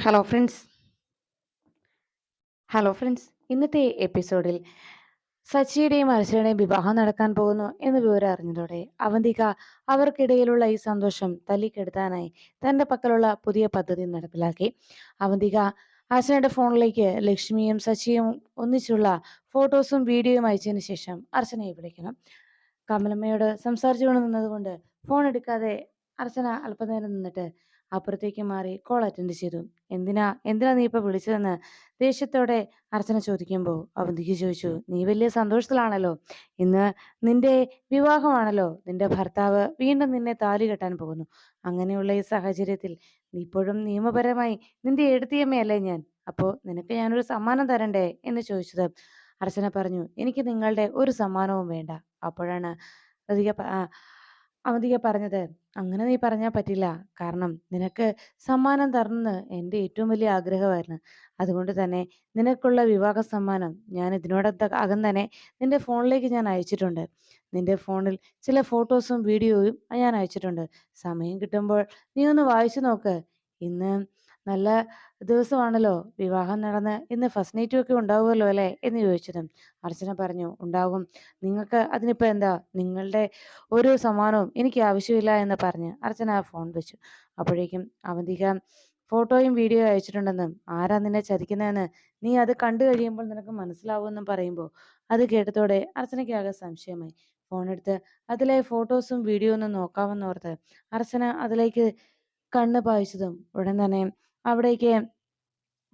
Hello friends hello friends ഇന്നത്തെ എപ്പിസോഡിൽ സച്ചിയുടെയും അർച്ചയുടെയും വിവാഹം നടക്കാൻ പോകുന്നു എന്ന വിവരം അറിഞ്ഞതോടെ അവന്തിക അവർക്കിടയിലുള്ള ഈ സന്തോഷം തല്ലിക്കെടുത്താനായി തന്റെ പക്കലുള്ള പുതിയ പദ്ധതി നടപ്പിലാക്കി. അവന്തിക അർച്ചനയുടെ ഫോണിലേക്ക് ലക്ഷ്മിയും സച്ചിയും ഒന്നിച്ചുള്ള ഫോട്ടോസും വീഡിയോയും അയച്ചതിന് ശേഷം അർച്ചനയെ വിളിക്കണം കമലമ്മയോട് സംസാരിച്ചുകൊണ്ട് നിന്നതുകൊണ്ട് ഫോൺ എടുക്കാതെ അർച്ചന അല്പനേരം നിന്നിട്ട് അപ്പുറത്തേക്ക് മാറി കോൾ അറ്റൻഡ് ചെയ്തു. എന്തിനാ? എന്തിനാ നീ ഇപ്പൊ വിളിച്ചതെന്ന്? ദേഷ്യത്തോടെ അർച്ചന ചോദിക്കുമ്പോൾ അവൻ അവന്തിക്ക് ചോദിച്ചു നീ വലിയ സന്തോഷത്തിലാണല്ലോ. ഇന്ന് നിന്റെ വിവാഹമാണല്ലോ. നിന്റെ ഭർത്താവ് വീണ്ടും നിന്നെ താലി കെട്ടാൻ പോകുന്നു. അങ്ങനെയുള്ള ഈ സാഹചര്യത്തിൽ നീ ഇപ്പോഴും നിയമപരമായി നിന്റെ എഴുത്തിയമ്മയല്ലേ ഞാൻ? അപ്പോ നിനക്ക് ഞാനൊരു സമ്മാനം തരണ്ടേ? എന്ന് ചോദിച്ചത് അർച്ചന പറഞ്ഞു എനിക്ക് നിങ്ങളുടെ ഒരു സമ്മാനവും വേണ്ട. അപ്പോഴാണ് അവധിക പറഞ്ഞത്. അങ്ങനെ നീ പറഞ്ഞാൽ പറ്റില്ല. കാരണം നിനക്ക് സമ്മാനം തരണമെന്ന് എന്റെ ഏറ്റവും വലിയ ആഗ്രഹമായിരുന്നു. അതുകൊണ്ട് തന്നെ നിനക്കുള്ള വിവാഹ സമ്മാനം ഞാൻ ഇതിനോടൊത്ത അകം തന്നെ നിന്റെ ഫോണിലേക്ക് ഞാൻ അയച്ചിട്ടുണ്ട്. നിന്റെ ഫോണിൽ ചില ഫോട്ടോസും വീഡിയോയും ഞാൻ അയച്ചിട്ടുണ്ട്. സമയം കിട്ടുമ്പോൾ നീ ഒന്ന് വായിച്ചു നോക്ക്. ഇന്ന് നല്ല ദിവസമാണല്ലോ വിവാഹം നടന്ന് ഇന്ന് ഫസ്റ്റ് നൈറ്റും ഒക്കെ ഉണ്ടാവുമല്ലോ അല്ലേ എന്ന് ചോദിച്ചതും അർച്ചന പറഞ്ഞു ഉണ്ടാകും നിങ്ങൾക്ക് അതിനിപ്പോൾ എന്താ? നിങ്ങളുടെ ഒരു സമ്മാനവും എനിക്ക് ആവശ്യമില്ല എന്ന് പറഞ്ഞ് അർച്ചന ഫോൺ വെച്ചു. അപ്പോഴേക്കും അവന്തിക ഫോട്ടോയും വീഡിയോ അയച്ചിട്ടുണ്ടെന്നും ആരാ നിന്നെ ചതിക്കുന്നതെന്ന്? നീ അത് കണ്ടു കഴിയുമ്പോൾ നിനക്ക് മനസ്സിലാവുമെന്നും പറയുമ്പോൾ അത് കേട്ടതോടെ അർച്ചനയ്ക്കാകെ സംശയമായി. ഫോൺ എടുത്ത് അതിലെ ഫോട്ടോസും വീഡിയോ ഒന്നും നോക്കാമെന്നോർത്ത് അർച്ചന അതിലേക്ക് കണ്ണ് പായിച്ചതും ഉടൻ തന്നെ അവിടേക്ക്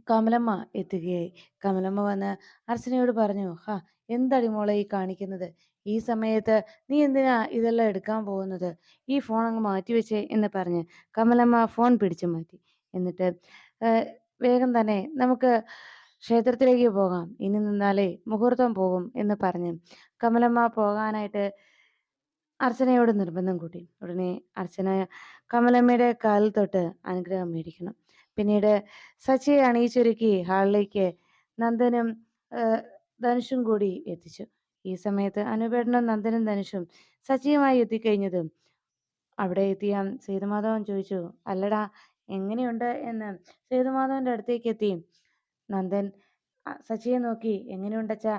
കമലമ്മ എത്തുകയായി. കമലമ്മ വന്ന് അർച്ചനയോട് പറഞ്ഞു ഹാ എന്തടി മോളെ ഈ കാണിക്കുന്നത്? ഈ സമയത്ത് നീ എന്തിനാ ഇതെല്ലാം എടുക്കാൻ പോകുന്നത്? ഈ ഫോൺ അങ്ങ് മാറ്റിവെച്ചേ എന്ന് പറഞ്ഞ് കമലമ്മ ഫോൺ പിടിച്ചു മാറ്റി. എന്നിട്ട് വേഗം തന്നെ നമുക്ക് ക്ഷേത്രത്തിലേക്ക് പോകാം. ഇനി നിന്നാലേ മുഹൂർത്തം പോകും എന്ന് പറഞ്ഞ് കമലമ്മ പോകാനായിട്ട് അർച്ചനയോട് നിർബന്ധം കൂട്ടി. ഉടനെ അർച്ചന കമലമ്മയുടെ കാലിൽ തൊട്ട് അനുഗ്രഹം മേടിക്കണം. പിന്നീട് സച്ചിയെ അണിയിച്ചൊരുക്കി ഹാളിലേക്ക് നന്ദനും ധനുഷും കൂടി എത്തിച്ചു. ഈ സമയത്ത് അനുപേടനും നന്ദനും ധനുഷും സച്ചിയുമായി എത്തിക്കഴിഞ്ഞതും അവിടെ എത്തിയ സേതുമാധവൻ ചോദിച്ചു അല്ലടാ എങ്ങനെയുണ്ട്? എന്ന് സേതുമാധവന്റെ അടുത്തേക്ക് എത്തി. നന്ദൻ സച്ചിയെ നോക്കി എങ്ങനെയുണ്ടച്ചാ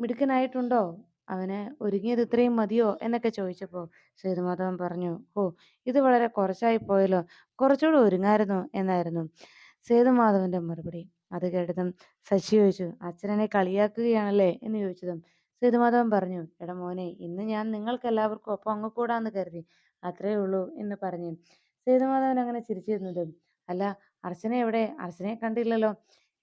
മിടുക്കനായിട്ടുണ്ടോ? അവന് ഒരുങ്ങിയത് ഇത്രയും മതിയോ? എന്നൊക്കെ ചോദിച്ചപ്പോൾ സേതുമാധവൻ പറഞ്ഞു ഓ ഇത് വളരെ കുറച്ചായി പോയല്ലോ കുറച്ചുകൂടെ ഒരുങ്ങായിരുന്നു എന്നായിരുന്നു സേതുമാധവന്റെ മറുപടി. അത് കേട്ടതും ശശി ചോദിച്ചു അച്ഛനെ കളിയാക്കുകയാണല്ലേ? എന്ന് ചോദിച്ചതും സേതുമാധവൻ പറഞ്ഞു എടാ മോനെ ഇന്ന് ഞാൻ നിങ്ങൾക്ക് എല്ലാവർക്കും ഒപ്പം അങ്ങ് കൂടാന്ന് കരുതി അത്രേ ഉള്ളൂ എന്ന് പറഞ്ഞു. സേതുമാധവൻ അങ്ങനെ ചിരിച്ചിരുന്നതും അല്ല അർച്ചന എവിടെ അർച്ചനയെ കണ്ടില്ലല്ലോ?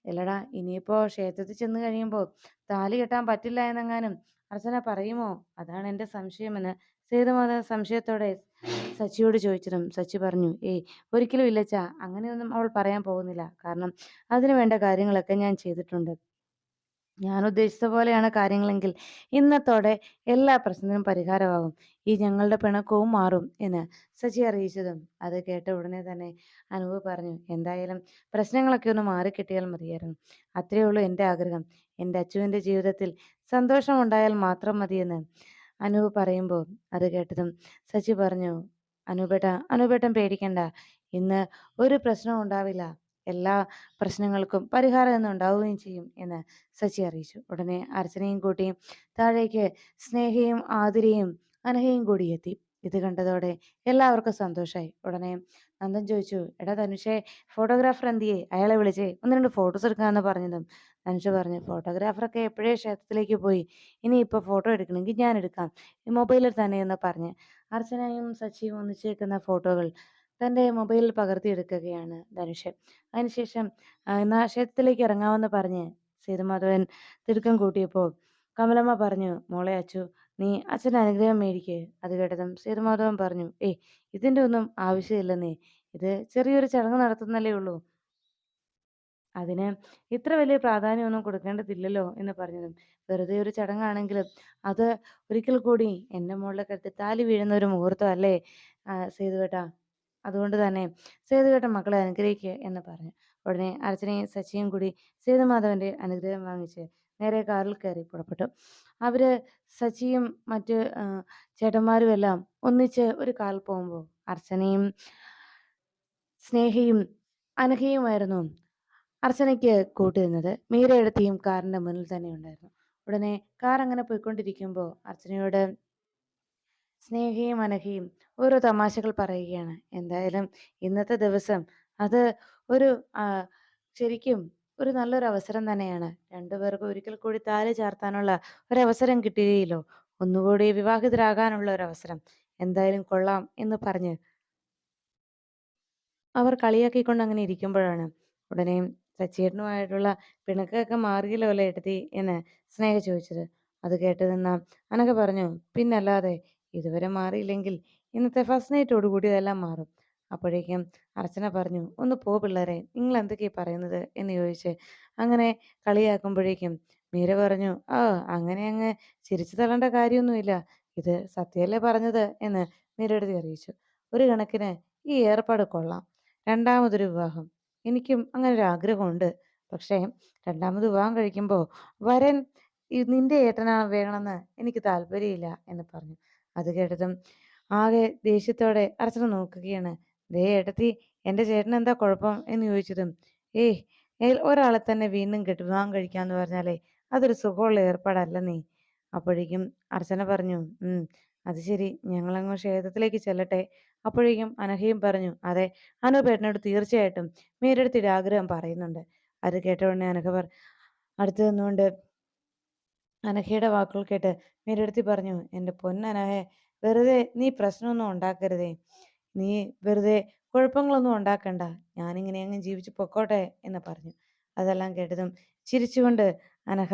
ഇല്ലടാ ഇനിയിപ്പോ ക്ഷേത്രത്തിൽ ചെന്ന് കഴിയുമ്പോൾ താലി കെട്ടാൻ പറ്റില്ല എന്നെങ്ങാനും അർച്ചന പറയുമോ? അതാണ് എന്റെ സംശയമെന്ന് സേതുമാധവൻ സംശയത്തോടെ സച്ചിയോട് ചോദിച്ചതും സച്ചി പറഞ്ഞു ഏയ് ഒരിക്കലും ഇല്ലച്ചാ അങ്ങനെയൊന്നും അവൾ പറയാൻ പോകുന്നില്ല. കാരണം അതിനു വേണ്ട കാര്യങ്ങളൊക്കെ ഞാൻ ചെയ്തിട്ടുണ്ട്. ഞാൻ ഉദ്ദേശിച്ച പോലെയാണ് കാര്യങ്ങളെങ്കിൽ ഇന്നത്തോടെ എല്ലാ പ്രശ്നത്തിനും പരിഹാരമാകും. ഈ ഞങ്ങളുടെ പിണക്കവും മാറും എന്ന് സജി അറിയിച്ചതും അത് കേട്ട ഉടനെ തന്നെ അനുവ് പറഞ്ഞു എന്തായാലും പ്രശ്നങ്ങളൊക്കെ ഒന്ന് മാറിക്കിട്ടിയാൽ മതിയായിരുന്നു. അത്രയേ ഉള്ളൂ എന്റെ ആഗ്രഹം. എന്റെ അച്ചുവിന്റെ ജീവിതത്തിൽ സന്തോഷമുണ്ടായാൽ മാത്രം മതിയെന്ന് അനുവ് പറയുമ്പോൾ അത് കേട്ടതും സജി പറഞ്ഞു അനുപേട്ട അനുപേട്ടൻ പേടിക്കണ്ട. ഇന്ന് ഒരു പ്രശ്നവും ഉണ്ടാവില്ല. എല്ലാ പ്രശ്നങ്ങൾക്കും പരിഹാരം എന്ന് ഉണ്ടാവുകയും ചെയ്യും എന്ന് സച്ചി അറിയിച്ചു. ഉടനെ അർച്ചനയും കൂട്ടിയും താഴേക്ക് സ്നേഹയും ആതിരയും അനഹയും കൂടി എത്തി. ഇത് കണ്ടതോടെ എല്ലാവർക്കും സന്തോഷമായി ഉടനെ നന്ദൻ ചോദിച്ചു എടാ ധനുഷേ ഫോട്ടോഗ്രാഫർ എന്തിയെ? അയാളെ വിളിച്ചേ. ഒന്ന് രണ്ട് ഫോട്ടോസ് എടുക്കാമെന്ന് പറഞ്ഞതും. ധനുഷ് പറഞ്ഞു ഫോട്ടോഗ്രാഫറൊക്കെ എപ്പോഴേ ക്ഷേത്രത്തിലേക്ക് പോയി? ഇനി ഇപ്പോൾ ഫോട്ടോ എടുക്കണമെങ്കിൽ ഞാൻ എടുക്കാം. ഈ മൊബൈലിൽ തന്നെ എന്ന് പറഞ്ഞ് അർച്ചനയും സച്ചിയും ഒന്നിച്ചേക്കുന്ന ഫോട്ടോകൾ തന്റെ മൊബൈലിൽ പകർത്തിയെടുക്കുകയാണ് ധനുഷ്. അതിനുശേഷം എന്നാ ക്ഷേത്രത്തിലേക്ക് ഇറങ്ങാമെന്ന് പറഞ്ഞ് സേതുമാധവൻ തിടുക്കം കൂട്ടിയപ്പോൾ കമലമ്മ പറഞ്ഞു മോളെ അച്ചു നീ അച്ഛന്റെ അനുഗ്രഹം മേടിക്കേ. അത് കേട്ടതും സേതുമാധവൻ പറഞ്ഞു ഏയ് ഇതിന്റെ ഒന്നും ആവശ്യമില്ലെന്നേ ഇത് ചെറിയൊരു ചടങ്ങ് നടത്തുന്നല്ലേ ഉള്ളൂ. അതിന് ഇത്ര വലിയ പ്രാധാന്യമൊന്നും കൊടുക്കേണ്ടതില്ലല്ലോ എന്ന് പറഞ്ഞതും വെറുതെ ഒരു ചടങ്ങാണെങ്കിലും അത് ഒരിക്കൽ കൂടി എന്റെ മുകളിലെ എടുത്ത് താലി വീഴുന്ന ഒരു മുഹൂർത്തം അല്ലേ? സേതുവേട്ട അതുകൊണ്ട് തന്നെ സേതുവേട്ട മക്കളെ അനുഗ്രഹിക്കുക എന്ന് പറഞ്ഞു. ഉടനെ അർച്ചനയും സച്ചിയും കൂടി സേതുമാധവന്റെ അനുഗ്രഹം വാങ്ങിച്ച് നേരെ കാറിൽ കയറി പുറപ്പെട്ടു. അവർ സച്ചിയും മറ്റ് ചേട്ടന്മാരും എല്ലാം ഒന്നിച്ച് ഒരു കാറിൽ പോകുമ്പോൾ അർച്ചനയും സ്നേഹയും അനഘയുമായിരുന്നു അർച്ചനയ്ക്ക് മീരയുടെ മീരയെടുത്തിയും കാറിന്റെ മുന്നിൽ തന്നെ ഉണ്ടായിരുന്നു. ഉടനെ കാർ അങ്ങനെ പോയിക്കൊണ്ടിരിക്കുമ്പോൾ അർച്ചനയോട് സ്നേഹയും അനഘയും ഓരോ തമാശകൾ പറയുകയാണ്. എന്തായാലും ഇന്നത്തെ ദിവസം അത് ഒരു ശരിക്കും ഒരു നല്ലൊരു അവസരം തന്നെയാണ്. രണ്ടുപേർക്കും ഒരിക്കൽ കൂടി താലി ചാർത്താനുള്ള ഒരവസരം കിട്ടുകയില്ലോ ഒന്നുകൂടി വിവാഹിതരാകാനുള്ള ഒരു അവസരം എന്തായാലും കൊള്ളാം എന്ന് പറഞ്ഞ് അവർ കളിയാക്കിക്കൊണ്ട് അങ്ങനെ ഇരിക്കുമ്പോഴാണ് ഉടനെ സച്ചേട്ടനുമായിട്ടുള്ള പിണക്കൊക്കെ മാറിയല്ലോ അല്ലേ എടുത്തി എന്ന് സ്നേഹ ചോദിച്ചത്. അത് കേട്ട് നിന്ന അനക പറഞ്ഞു പിന്നല്ലാതെ ഇതുവരെ മാറിയില്ലെങ്കിൽ ഇന്നത്തെ ഫസ്റ്റ് നൈറ്റോട് കൂടി ഇതെല്ലാം മാറും. അപ്പോഴേക്കും അർച്ചന പറഞ്ഞു ഒന്ന് പോ പിള്ളേരെ നിങ്ങൾ എന്തൊക്കെയാ പറയുന്നത്? എന്ന് ചോദിച്ച് അങ്ങനെ കളിയാക്കുമ്പോഴേക്കും മീര പറഞ്ഞു ആ അങ്ങനെ അങ്ങ് ചിരിച്ചു തള്ളേണ്ട കാര്യമൊന്നുമില്ല. ഇത് സത്യല്ലേ പറഞ്ഞത്? എന്ന് മീരടുത്ത് അറിയിച്ചു. ഒരു കണക്കിന് ഈ ഏർപ്പാട് കൊള്ളാം. രണ്ടാമതൊരു വിവാഹം. എനിക്കും അങ്ങനെ ഒരു ആഗ്രഹമുണ്ട് പക്ഷേ രണ്ടാമത് വിവാഹം കഴിക്കുമ്പോൾ വരൻ നിന്റെ ഏട്ടനാ വേണമെന്ന് എനിക്ക് താല്പര്യമില്ല എന്ന് പറഞ്ഞു. അത് കേട്ടതും ആകെ ദേഷ്യത്തോടെ അർച്ചന നോക്കുകയാണ്. ദേ ഏട്ടത്തി എന്റെ ചേട്ടൻ എന്താ കുഴപ്പം എന്ന് ചോദിച്ചതും ഏയ് ഒരാളെ തന്നെ വീണ്ടും കെട്ടി വിവാഹം കഴിക്കാന്ന് പറഞ്ഞാലേ അതൊരു സുഖമുള്ള ഏർപ്പാടല്ല നീ. അപ്പോഴേക്കും അർച്ചന പറഞ്ഞു ഉം അത് ശരി ഞങ്ങളങ്ങ് ക്ഷേത്രത്തിലേക്ക് ചെല്ലട്ടെ. അപ്പോഴേക്കും അനഹയും പറഞ്ഞു അതെ അനൂപേട്ടനോട് തീർച്ചയായിട്ടും മീരടുത്തിയുടെ ആഗ്രഹം പറയുന്നുണ്ട്. അത് കേട്ട ഉടനെ അനഘ പറ അടുത്ത് നിന്നുകൊണ്ട് അനഘയുടെ വാക്കുകൾ കേട്ട് മീരടുത്തി പറഞ്ഞു എന്റെ പൊന്നനഹെ വെറുതെ നീ പ്രശ്നമൊന്നും ഉണ്ടാക്കരുതേ. നീ വെറുതെ കുഴപ്പങ്ങളൊന്നും ഉണ്ടാക്കണ്ട. ഞാനിങ്ങനെ അങ്ങ് ജീവിച്ചു പൊക്കോട്ടെ എന്ന് പറഞ്ഞു. അതെല്ലാം കേട്ടതും ചിരിച്ചുകൊണ്ട് അനഹ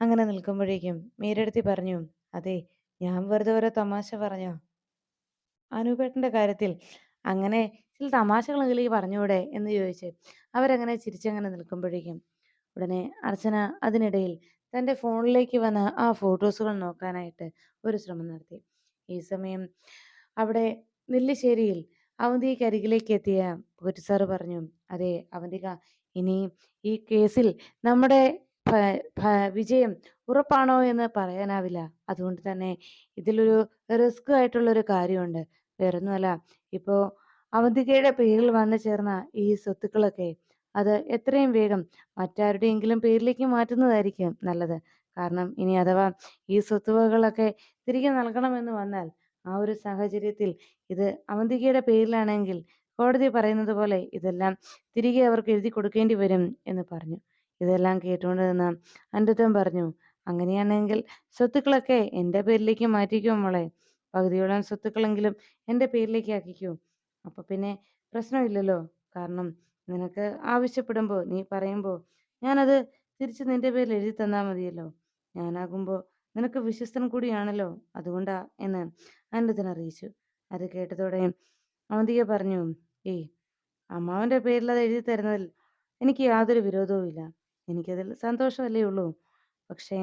അങ്ങനെ നിൽക്കുമ്പോഴേക്കും മീരടുത്തി പറഞ്ഞു അതെ ഞാൻ വെറുതെ ഓരോ തമാശ പറഞ്ഞോ? അനുപേട്ടന്റെ കാര്യത്തിൽ അങ്ങനെ ചില തമാശകളെങ്കിലും ഈ പറഞ്ഞൂടെ എന്ന് ചോദിച്ച് അവരങ്ങനെ ചിരിച്ചങ്ങനെ നിൽക്കുമ്പോഴേക്കും ഉടനെ അർച്ചന അതിനിടയിൽ തന്റെ ഫോണിലേക്ക് വന്ന ആ ഫോട്ടോസുകൾ നോക്കാനായിട്ട് ഒരു ശ്രമം നടത്തി. ഈ സമയം അവിടെ നെല്ലിശ്ശേരിയിൽ അവന്തിക്ക് അരികിലേക്ക് എത്തിയ പോറ്റി സാറ് പറഞ്ഞു അതെ അവന്തിക ഇനി ഈ കേസിൽ നമ്മുടെ വിജയം ഉറപ്പാണോ എന്ന് പറയാനാവില്ല. അതുകൊണ്ട് തന്നെ ഇതിലൊരു റിസ്ക് ആയിട്ടുള്ള ഒരു കാര്യമുണ്ട്. വേറൊന്നുമല്ല ഇപ്പോ അവന്തികയുടെ പേരിൽ വന്നു ചേർന്ന ഈ സ്വത്തുക്കളൊക്കെ അത് എത്രയും വേഗം മറ്റാരുടെയെങ്കിലും പേരിലേക്ക് മാറ്റുന്നതായിരിക്കും നല്ലത്. കാരണം ഇനി അഥവാ ഈ സ്വത്തുവകകളൊക്കെ തിരികെ നൽകണമെന്ന് വന്നാൽ ആ ഒരു സാഹചര്യത്തിൽ ഇത് അവന്തികയുടെ പേരിലാണെങ്കിൽ കോടതി പറയുന്നത് പോലെ ഇതെല്ലാം തിരികെ അവർക്ക് എഴുതി കൊടുക്കേണ്ടി വരും എന്ന് പറഞ്ഞു. ഇതെല്ലാം കേട്ടുകൊണ്ട് നിന്ന പറഞ്ഞു അങ്ങനെയാണെങ്കിൽ സ്വത്തുക്കളൊക്കെ എന്റെ പേരിലേക്ക് മാറ്റിക്കോ മോളെ. പകുതിയോളം സ്വത്തുക്കളെങ്കിലും എന്റെ പേരിലേക്ക് ആക്കിക്കോ. അപ്പൊ പിന്നെ പ്രശ്നമില്ലല്ലോ. കാരണം നിനക്ക് ആവശ്യപ്പെടുമ്പോൾ നീ പറയുമ്പോൾ ഞാനത് തിരിച്ച് നിന്റെ പേരിൽ എഴുതി തന്നാൽ മതിയല്ലോ. ഞാനാകുമ്പോൾ നിനക്ക് വിശ്വസ്തൻ കൂടിയാണല്ലോ അതുകൊണ്ടാ എന്ന് അനിരുദ്ധൻ അറിയിച്ചു. അത് കേട്ടതോടെ അവന്തിക പറഞ്ഞു ഏയ് അമ്മാവന്റെ പേരിൽ അത് എഴുതി തരുന്നതിൽ എനിക്ക് യാതൊരു വിരോധവും ഇല്ല. എനിക്കതിൽ സന്തോഷമല്ലേ ഉള്ളൂ. പക്ഷേ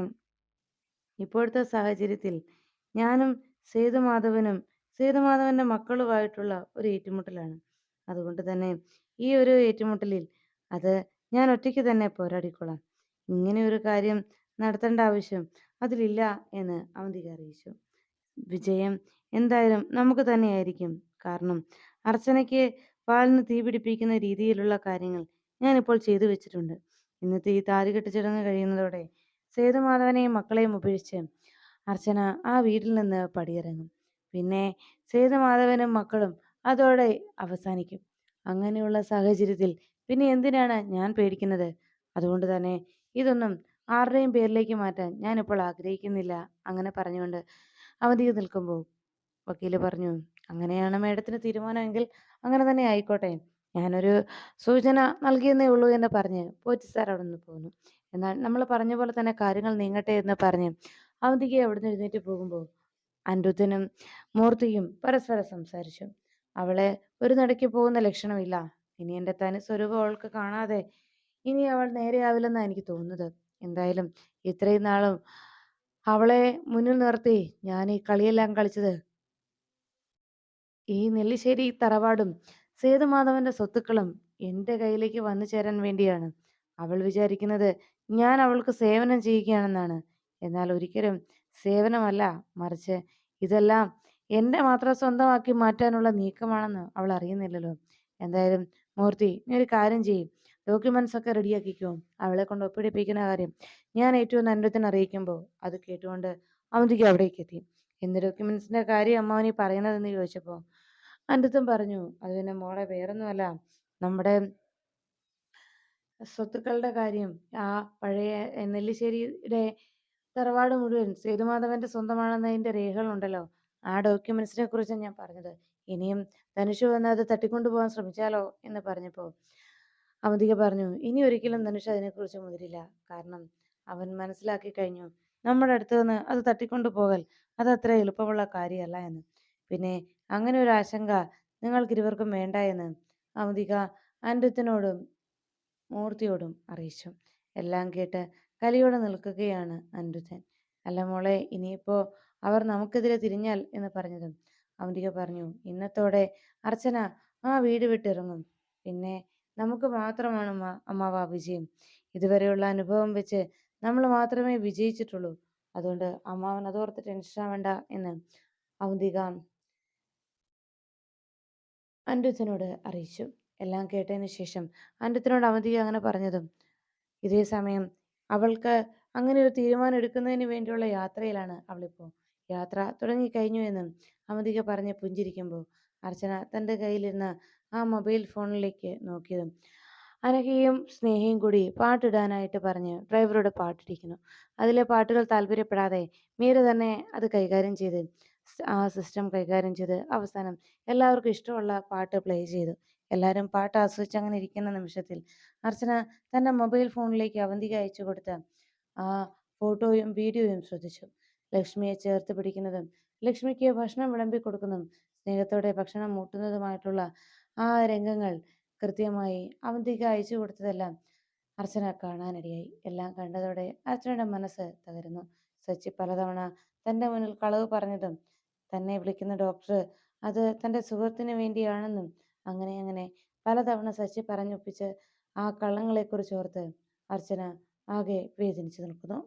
ഇപ്പോഴത്തെ സാഹചര്യത്തിൽ ഞാനും സേതുമാധവനും സേതുമാധവന്റെ മക്കളുമായിട്ടുള്ള ഒരു ഏറ്റുമുട്ടലാണ്. അതുകൊണ്ട് തന്നെ ഈ ഒരു ഏറ്റുമുട്ടലിൽ. അത് ഞാൻ ഒറ്റയ്ക്ക് തന്നെ പോരാടിക്കൊള്ളാം ഇങ്ങനെ ഒരു കാര്യം നടത്തേണ്ട ആവശ്യം അതിലില്ല എന്ന് അവന്തിക അറിയിച്ചു. വിജയം എന്തായാലും നമുക്ക് തന്നെയായിരിക്കും. കാരണം അർച്ചനയ്ക്ക് വാളിന് തീ പിടിപ്പിക്കുന്ന രീതിയിലുള്ള കാര്യങ്ങൾ ഞാനിപ്പോൾ ചെയ്തു വെച്ചിട്ടുണ്ട്. ഇന്നത്തെ ഈ താലികെട്ട് ചടങ്ങ് കഴിയുന്നതോടെ സേതുമാധവനെയും മക്കളെയും ഉപേക്ഷിച്ച് അർച്ചന ആ വീട്ടിൽ നിന്ന് പടിയിറങ്ങും. പിന്നെ സേതുമാധവനും മക്കളും അതോടെ അവസാനിക്കും. അങ്ങനെയുള്ള സാഹചര്യത്തിൽ പിന്നെ എന്തിനാണ് ഞാൻ പേടിക്കുന്നത്? അതുകൊണ്ട് തന്നെ ഇതൊന്നും ആരുടെയും പേരിലേക്ക് മാറ്റാൻ ഞാനിപ്പോൾ ആഗ്രഹിക്കുന്നില്ല അങ്ങനെ പറഞ്ഞുകൊണ്ട് അവധിയിൽ നിൽക്കുമ്പോൾ വക്കീൽ പറഞ്ഞു അങ്ങനെയാണ് മേഡത്തിന് തീരുമാനമെങ്കിൽ അങ്ങനെ തന്നെ ആയിക്കോട്ടെ. ഞാനൊരു സൂചന നൽകിയെന്നേ ഉള്ളൂ എന്ന് പറഞ്ഞ് പോറ്റി സാർ അവിടെ നിന്ന് പോന്നു. എന്നാൽ നമ്മൾ പറഞ്ഞ പോലെ തന്നെ കാര്യങ്ങൾ നീങ്ങട്ടെ എന്ന് പറഞ്ഞ് അവന്തിക്ക് അവിടെ നിന്ന് എഴുന്നേറ്റ് പോകുമ്പോൾ അനിരുദ്ധനും മൂർത്തിയും പരസ്പരം സംസാരിച്ചു. അവളെ ഒരു നടക്ക് പോകുന്ന ലക്ഷണമില്ല. ഇനി എന്റെ തനി സ്വരൂപം അവൾക്ക് കാണാതെ ഇനി അവൾ നേരെയാവില്ലെന്നാണ് എനിക്ക് തോന്നുന്നത്. എന്തായാലും ഇത്രയും നാളും അവളെ മുന്നിൽ നിർത്തി ഞാൻ ഈ കളിയെല്ലാം കളിച്ചത്. ഈ നെല്ലിശ്ശേരി തറവാടും സേതുമാധവന്റെ സ്വത്തുക്കളും എന്റെ കയ്യിലേക്ക് വന്നു ചേരാൻ വേണ്ടിയാണ്. അവൾ വിചാരിക്കുന്നത് ഞാൻ അവൾക്ക് സേവനം ചെയ്യുകയാണെന്നാണ്. എന്നാൽ ഒരിക്കലും സേവനമല്ല. മറിച്ച് ഇതെല്ലാം എന്റെ മാത്രം സ്വന്തമാക്കി മാറ്റാനുള്ള നീക്കമാണെന്ന് അവൾ അറിയുന്നില്ലല്ലോ. എന്തായാലും മൂർത്തി നീ ഒരു കാര്യം ചെയ്യും. ഡോക്യുമെന്റ്സ് ഒക്കെ റെഡിയാക്കിക്കോ അവളെ കൊണ്ട് ഒപ്പിടിപ്പിക്കുന്ന കാര്യം ഞാൻ ഏറ്റവും അന്വത്തിന് അറിയിക്കുമ്പോൾ അത് കേട്ടുകൊണ്ട് അവന്തിക്ക് അവിടേക്ക് എത്തി എന്ത് ഡോക്യുമെന്റ്സിന്റെ കാര്യം അമ്മാവനി പറയുന്നതെന്ന് ചോദിച്ചപ്പോൾ അന്റത്തും പറഞ്ഞു അത് പിന്നെ മോളെ വേറൊന്നുമല്ല. നമ്മുടെ സ്വത്തുക്കളുടെ കാര്യം. ആ പഴയ നെല്ലിശ്ശേരിയുടെ തറവാട് മുഴുവൻ സേതുമാധവന്റെ സ്വന്തമാണെന്നതിന്റെ രേഖകളുണ്ടല്ലോ. ആ ഡോക്യുമെന്റ്സിനെ കുറിച്ച് ഞാൻ പറഞ്ഞത്. ഇനിയും ധനുഷ് വന്ന് അത് തട്ടിക്കൊണ്ടുപോകാൻ ശ്രമിച്ചാലോ എന്ന് പറഞ്ഞപ്പോൾ അവന്തിക പറഞ്ഞു ഇനി ഒരിക്കലും ധനുഷ് അതിനെക്കുറിച്ച് മുതിരില്ല. കാരണം അവൻ മനസ്സിലാക്കി കഴിഞ്ഞു. നമ്മുടെ അടുത്ത് നിന്ന് അത് തട്ടിക്കൊണ്ടു പോകൽ അത് അത്ര എളുപ്പമുള്ള കാര്യമല്ല എന്ന്. പിന്നെ അങ്ങനെ ഒരു ആശങ്ക നിങ്ങൾക്കിരുവർക്കും വേണ്ട എന്ന് അവന്തിക അൻഡത്തിനോടും മൂർത്തിയോടും അറിയിച്ചു. എല്ലാം കേട്ട് കലിയോടെ നിൽക്കുകയാണ് അനിരുദ്ധൻ അല്ല മോളെ ഇനിയിപ്പോ അവർ നമുക്കെതിരെ തിരിഞ്ഞാൽ എന്ന് പറഞ്ഞതും. അവന്തിക പറഞ്ഞു ഇന്നത്തോടെ അർച്ചന ആ വീട് വിട്ടിറങ്ങും. പിന്നെ നമുക്ക് മാത്രമാണ് അമ്മ അമ്മാവ വിജയം. ഇതുവരെയുള്ള അനുഭവം വെച്ച് നമ്മൾ മാത്രമേ വിജയിച്ചിട്ടുള്ളൂ. അതുകൊണ്ട് അമ്മാവൻ അതോർത്ത് ടെൻഷൻ ആവണ്ട എന്ന് അവന്തിക അൻഡുത്തനോട് അറിയിച്ചു. എല്ലാം കേട്ടതിന് ശേഷം അൻഡത്തിനോട് അവന്തിക അങ്ങനെ പറഞ്ഞതും ഇതേ സമയം അവൾക്ക് അങ്ങനെ ഒരു തീരുമാനം എടുക്കുന്നതിന് വേണ്ടിയുള്ള യാത്രയിലാണ് അവളിപ്പോൾ യാത്ര തുടങ്ങിക്കഴിഞ്ഞു എന്ന് അമിതിക പറഞ്ഞ് പുഞ്ചിരിക്കുമ്പോൾ അർച്ചന തന്റെ കയ്യിലിരുന്ന ആ മൊബൈൽ ഫോണിലേക്ക് നോക്കിയതും അനഘയും സ്നേഹയും കൂടി പാട്ടിടാനായിട്ട് പറഞ്ഞ് ഡ്രൈവറോട് പാട്ടിരിക്കുന്നു. അതിലെ പാട്ടുകൾ താല്പര്യപ്പെടാതെ മീര തന്നെ അത് കൈകാര്യം ചെയ്ത് ആ സിസ്റ്റം കൈകാര്യം ചെയ്ത് അവസാനം എല്ലാവർക്കും ഇഷ്ടമുള്ള പാട്ട് പ്ലേ ചെയ്തു. എല്ലാവരും പാട്ട് ആസ്വദിച്ച് അങ്ങനെ ഇരിക്കുന്ന നിമിഷത്തിൽ അർച്ചന തന്റെ മൊബൈൽ ഫോണിലേക്ക് അവന്തിക അയച്ചു കൊടുത്ത ആ ഫോട്ടോയും വീഡിയോയും ശ്രദ്ധിച്ചു. ലക്ഷ്മിയെ ചേർത്ത് പിടിക്കുന്നതും ലക്ഷ്മിക്ക് ഭക്ഷണം വിളമ്പി കൊടുക്കുന്നതും സ്നേഹത്തോടെ ഭക്ഷണം മൂട്ടുന്നതുമായിട്ടുള്ള ആ രംഗങ്ങൾ കൃത്യമായി അവന്തിക്ക് അയച്ചു കൊടുത്തതെല്ലാം അർച്ചന കാണാനിടയായി. എല്ലാം കണ്ടതോടെ അർച്ചനയുടെ മനസ്സ് തകരുന്നു. സച്ചി പലതവണ തന്റെ മുന്നിൽ കളവ് പറഞ്ഞതും തന്നെ വിളിക്കുന്ന ഡോക്ടർ അത് തന്റെ സുഖത്തിന് വേണ്ടിയാണെന്നും അങ്ങനെ അങ്ങനെ പലതവണ സച്ചി പറഞ്ഞൊപ്പിച്ച് ആ കള്ളങ്ങളെക്കുറിച്ച് ഓർത്ത് അർച്ചന ആകെ വേദനിച്ചു നിൽക്കുന്നു.